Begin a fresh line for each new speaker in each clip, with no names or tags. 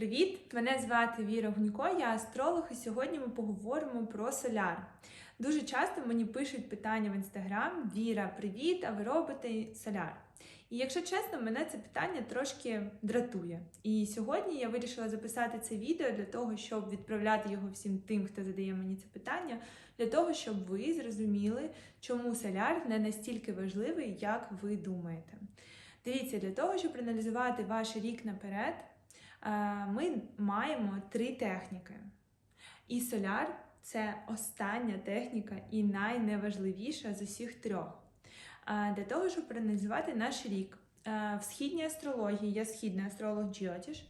Привіт! Мене звати Віра Гунько, я астролог, і сьогодні ми поговоримо про соляр. Дуже часто мені пишуть питання в інстаграм: Віра, привіт! А ви робите соляр? І якщо чесно, мене це питання трошки дратує. І сьогодні я вирішила записати це відео для того, щоб відправляти його всім тим, хто задає мені це питання, для того, щоб ви зрозуміли, чому соляр не настільки важливий, як ви думаєте. Дивіться, для того, щоб проаналізувати ваш рік наперед, ми маємо три техніки. І соляр це остання техніка і найневажливіша з усіх трьох. Е, Для того, щоб проаналізувати наш рік, е, в східній астрології, я східний астролог Джіотіш,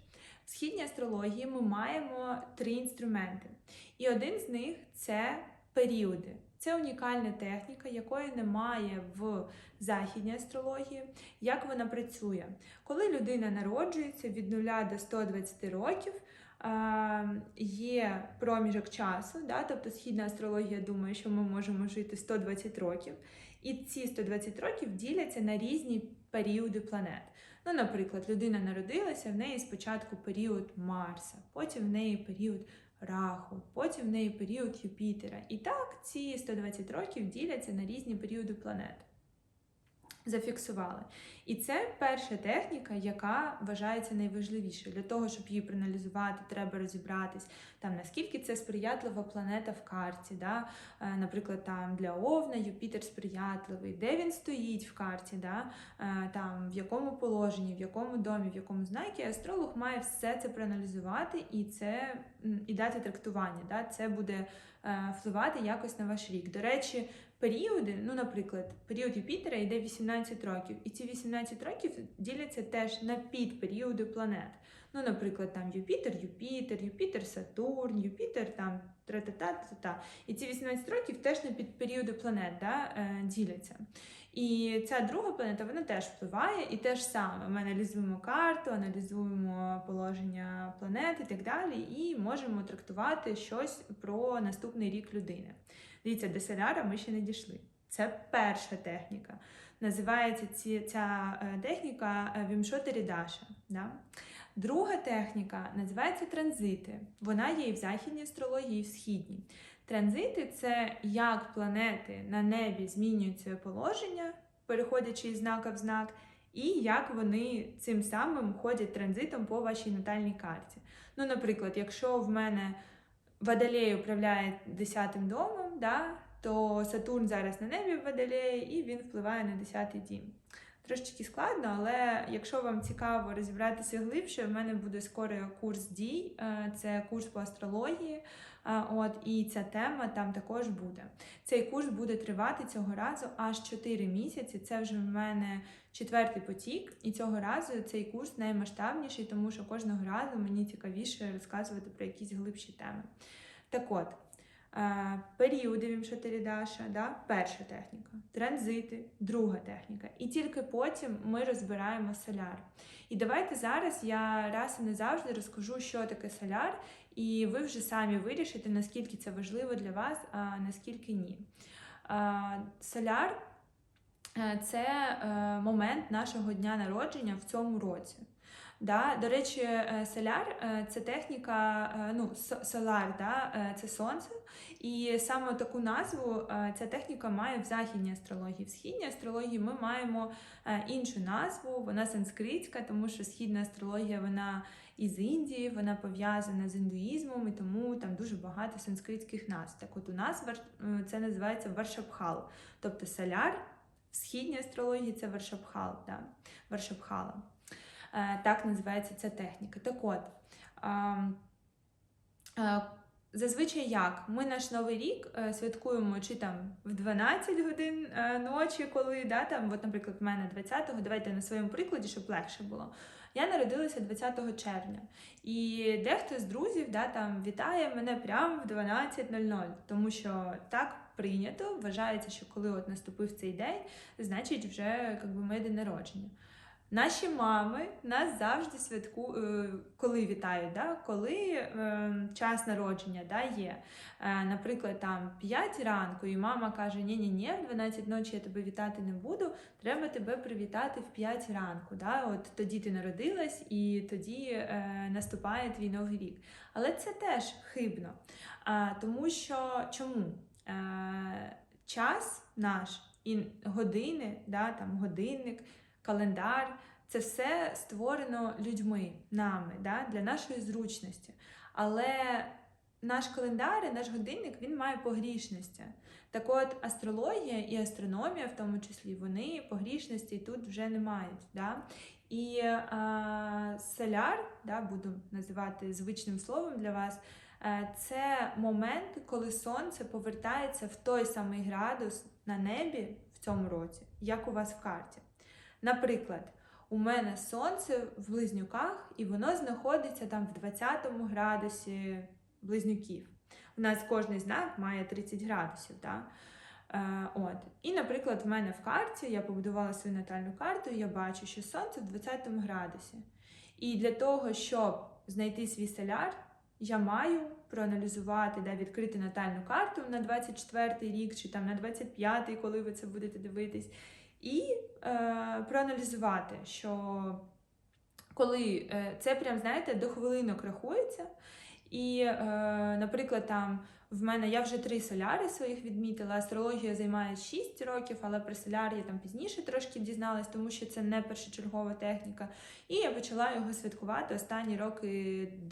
в східній астрології ми маємо три інструменти. І один з них це періоди. Це унікальна техніка, якої немає в західній астрології. Як вона працює? Коли людина народжується від 0 до 120 років, є проміжок часу, да? тобто східна астрологія думає, що ми можемо жити 120 років, і ці 120 років діляться на різні періоди планет. Ну, наприклад, людина народилася, в неї спочатку період Марса, потім в неї період Раху, потім в неї період Юпітера. І так ці 120 років діляться на різні періоди планет. Зафіксували. І це перша техніка, яка вважається найважливішою. Для того, щоб її проаналізувати, треба розібратись, там, наскільки це сприятлива планета в карті. Да? Е, Наприклад, там для Овна Юпітер сприятливий, де він стоїть в карті, да? Е, там, в якому положенні, в якому домі, в якому знакі. Астролог має все це проаналізувати і це і дати трактування. Да? Це буде е, впливати якось на ваш рік. До речі, періоди, ну, наприклад, період Юпітера йде 18 років, і ці 18 років діляться теж на підперіоди планет. Ну, наприклад, там Юпітер, Юпітер, Юпітер, Сатурн, Юпітер, там тра-та-та-та-та. І ці 18 років теж на підперіоди планет да, е, діляться. І ця друга планета вона теж впливає, і те ж саме. Ми аналізуємо карту, аналізуємо положення планет і так далі, і можемо трактувати щось про наступний рік людини. Дивіться, до соляра ми ще не дійшли. Це перша техніка. Називається ці, ця е, техніка е, Вімшоти Рідаша. Да? Друга техніка називається транзити. Вона є і в західній астрології, і в східній. Транзити це як планети на небі змінюють своє положення, переходячи із знака в знак, і як вони цим самим ходять транзитом по вашій натальній карті. Ну, наприклад, якщо в мене Водолей управляє 10 домом, да, то Сатурн зараз на небі в Водолеї і він впливає на 10 дім. Трошечки складно, але якщо вам цікаво розібратися глибше, в мене буде скоро курс дій, е, це курс по астрології. От і ця тема там також буде. Цей курс буде тривати цього разу аж 4 місяці. Це вже в мене четвертий потік, і цього разу цей курс наймасштабніший, тому що кожного разу мені цікавіше розказувати про якісь глибші теми. Так от. Е, Періоди Вімшотарідаша, да? перша техніка, транзити, друга техніка. І тільки потім ми розбираємо соляр. І давайте зараз я раз і не завжди розкажу, що таке соляр, і ви вже самі вирішите, наскільки це важливо для вас, а наскільки ні. Соляр е, це е, момент нашого дня народження в цьому році. Да? До речі, е, соляр е, це техніка, е, ну, солар, да? це сонце. І саме таку назву ця техніка має в західній астрології. В східній астрології ми маємо іншу назву, вона санскритська, тому що східна астрологія вона із Індії, вона пов'язана з індуїзмом, і тому там дуже багато санскритських назв. Так от у нас це називається Варшабхал, тобто соляр в східній астрології це Варшабхал, да? Варшабхала. Е, Так називається ця техніка. Так от, ем, е, зазвичай як? Ми наш новий рік е, святкуємо чи там в 12 годин ночі, коли, да, там, от, наприклад, в мене 20-го, давайте на своєму прикладі, щоб легше було. Я народилася 20 червня, і дехто з друзів да, там, вітає мене прямо в 12.00, тому що так прийнято, вважається, що коли от наступив цей день, значить вже якби, день народження. Наші мами нас завжди святку, е, коли вітають, да? коли е, час народження да, є. Е, наприклад, там 5 ранку, і мама каже: ні ні ні в 12 ночі я тебе вітати не буду, треба тебе привітати в 5 ранку. Да? От Тоді ти народилась і тоді наступає твій новий рік. Але це теж хибно. Тому що чому? Час наш і години, да, там, годинник, календар це все створено людьми, нами, да, для нашої зручності. Але наш календар наш годинник він має погрішності. Так от астрологія і астрономія, в тому числі, вони погрішності тут вже не мають. Да? І а, соляр, да, буду називати звичним словом для вас, е, це момент, коли сонце повертається в той самий градус на небі в цьому році, як у вас в карті. Наприклад, у мене сонце в близнюках, і воно знаходиться там в 20 градусі близнюків. У нас кожний знак має 30 градусів. Да? Е, от. І, наприклад, в мене в карті я побудувала свою натальну карту, і я бачу, що сонце в 20 градусі. І для того, щоб знайти свій соляр, я маю проаналізувати, да, відкрити натальну карту на 24-й рік чи там на 25-й, коли ви це будете дивитись, і е, проаналізувати, що коли е, це прям, знаєте, до хвилинок рахується. І, е, наприклад, там в мене я вже три соляри своїх відмітила. Астрологія займає 6 років, але про соляр я там пізніше трошки дізналась, тому що це не першочергова техніка. І я почала його святкувати останні роки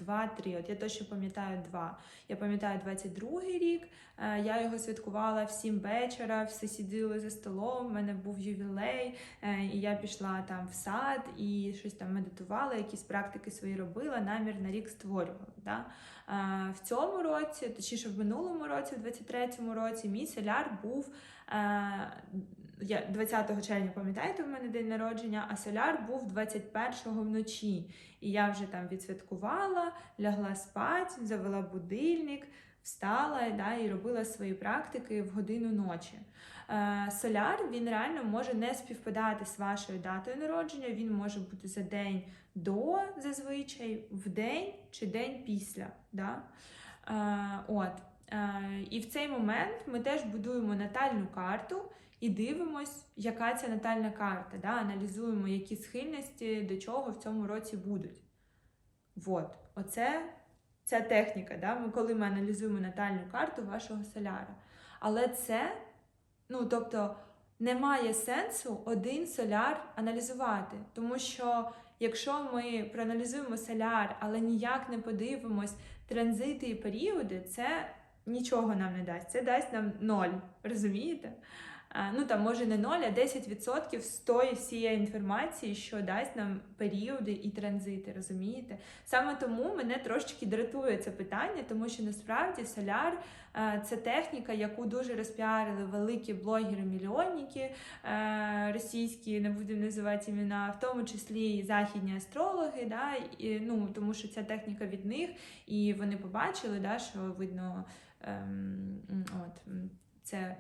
2-3. От я точно пам'ятаю два. Я пам'ятаю 22-й рік. е, Я його святкувала в 7 вечора, всі сиділи за столом. У мене був ювілей, е, і я пішла там в сад і щось там медитувала, якісь практики свої робила, намір на рік створювала. Да? Е, В цьому році, точніше в минулому році, в 23-му році, мій соляр був. е, Я 20 червня, пам'ятаєте, у мене день народження, а соляр був 21-го вночі. І я вже там відсвяткувала, лягла спати, завела будильник, встала да, і робила свої практики в годину ночі. Е, Соляр він реально може не співпадати з вашою датою народження, він може бути за день до зазвичай, в день чи день після. Да? Е, от. І в цей момент ми теж будуємо натальну карту і дивимось, яка ця натальна карта. Да? Аналізуємо, які схильності до чого в цьому році будуть. От. Оце ця техніка, да? ми, коли ми аналізуємо натальну карту вашого соляра. Але це, ну тобто, немає сенсу один соляр аналізувати, тому що якщо ми проаналізуємо соляр, але ніяк не подивимось транзити і періоди, це нічого нам не дасть. Це дасть нам ноль. Розумієте? Ну там може не 0, а 10% з тої всієї інформації, що дасть нам періоди і транзити, розумієте? Саме тому мене трошечки дратує це питання, тому що насправді соляр це техніка, яку дуже розпіарили великі блогери-мільйонники російські, не будемо називати імена, в тому числі і західні астрологи, да, і, ну, тому що ця техніка від них, і вони побачили, да, що видно. Ем, от, це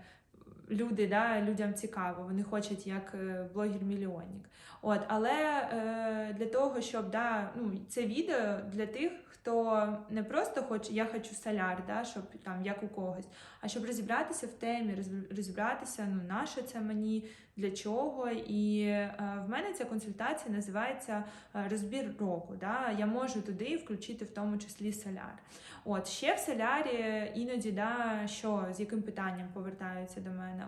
люди, да, людям цікаво, вони хочуть як е, блогер-мільйонник. От, але е, для того, щоб да, ну, це відео для тих, хто не просто хоче, я хочу соляр, да, щоб там як у когось, а щоб розібратися в темі, розібратися, ну, на що це мені, для чого. І е, в мене ця консультація називається е, розбір року. Да? Я можу туди включити в тому числі соляр. От ще в солярі іноді да, що з яким питанням повертаються до мене,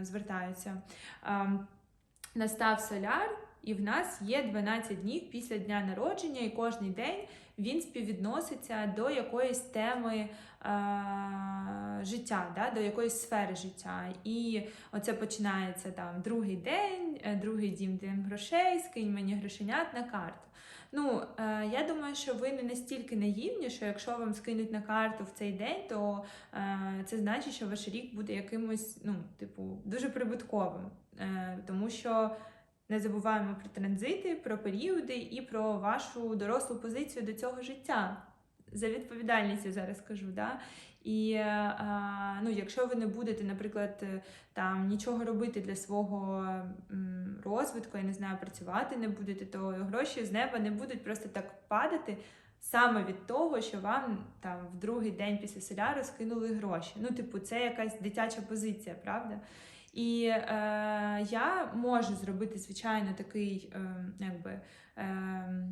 е, звертаються. Ем, Настав соляр, і в нас є 12 днів після дня народження, і кожен день він співвідноситься до якоїсь теми е, життя, да, до якоїсь сфери життя. І оце починається там другий день, е, другий дім день грошей, скинь мені грошенят на карту. Ну, е, я думаю, що ви не настільки наївні, що якщо вам скинуть на карту в цей день, то е, це значить, що ваш рік буде якимось, ну, типу, дуже прибутковим. Е, тому що не забуваємо про транзити, про періоди і про вашу дорослу позицію до цього життя. за відповідальність я зараз кажу. Да? І е, ну, якщо ви не будете, наприклад, е, там нічого робити для свого розвитку, я не знаю, працювати не будете, то гроші з неба не будуть просто так падати. Саме від того, що вам там в другий день після соляру скинули гроші. Ну, типу, це якась дитяча позиція, правда? І е, я можу зробити, звичайно, такий е, якби. Е,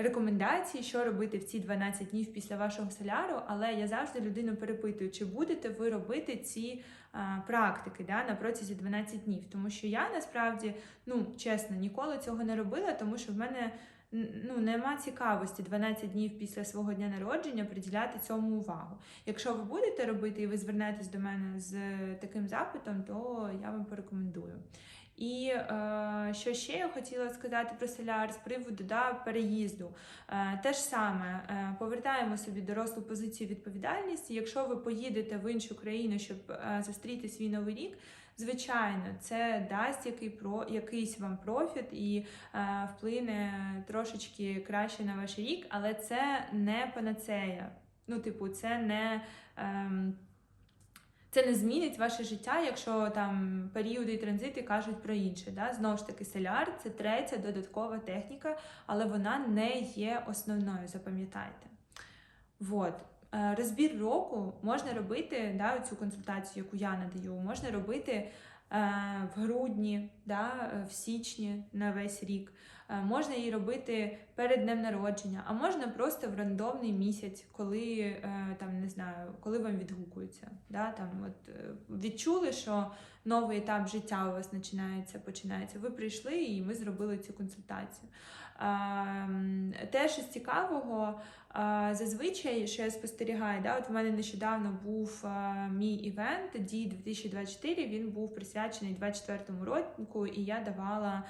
Рекомендації, що робити в ці 12 днів після вашого соляру, але я завжди людину перепитую, чи будете ви робити ці а, практики да, на протязі 12 днів. Тому що я насправді, ну чесно, ніколи цього не робила, тому що в мене ну, нема цікавості 12 днів після свого дня народження приділяти цьому увагу. Якщо ви будете робити і ви звернетесь до мене з таким запитом, то я вам порекомендую. І е, що ще я хотіла сказати про соляр з приводу да, переїзду. Е, те ж саме е, повертаємо собі дорослу позицію відповідальності. Якщо ви поїдете в іншу країну, щоб е, зустріти свій новий рік, звичайно, це дасть який про якийсь вам профіт і е, вплине трошечки краще на ваш рік, але це не панацея. Ну, типу, це не. Е, це не змінить ваше життя, якщо там періоди і транзити кажуть про інше. Да? Знову ж таки, соляр це третя додаткова техніка, але вона не є основною, запам'ятайте. Вот. Е, розбір року можна робити, да, цю консультацію, яку я надаю, можна робити е, в грудні, да, в січні на весь рік. Е, можна її робити перед днем народження, а можна просто в рандомний місяць, коли е, там не знаю, коли вам відгукується. Да? Там от е, відчули, що новий етап життя у вас починається, починається. Ви прийшли і ми зробили цю консультацію. Теж із цікавого, зазвичай, що я спостерігаю, да, от в мене нещодавно був мій івент Ді 2024, він був присвячений 24-му року, і я давала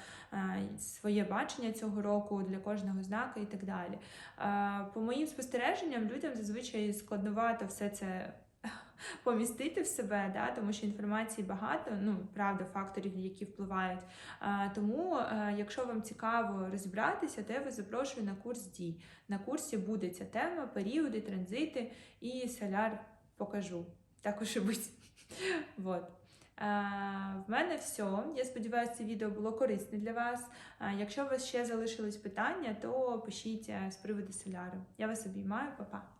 своє бачення цього року для кожного знака і так далі. По моїм спостереженням, людям зазвичай складновато все це помістити в себе, да, тому що інформації багато, ну правда, факторів, які впливають. А, Тому, а, якщо вам цікаво розібратися, то я вас запрошую на курс дій. На курсі буде ця тема, періоди, транзити і соляр покажу. Також і. Вот. В мене все. Я сподіваюся, це відео було корисне для вас. Якщо у вас ще залишились питання, то пишіть з приводу соляру. Я вас обіймаю, па-па!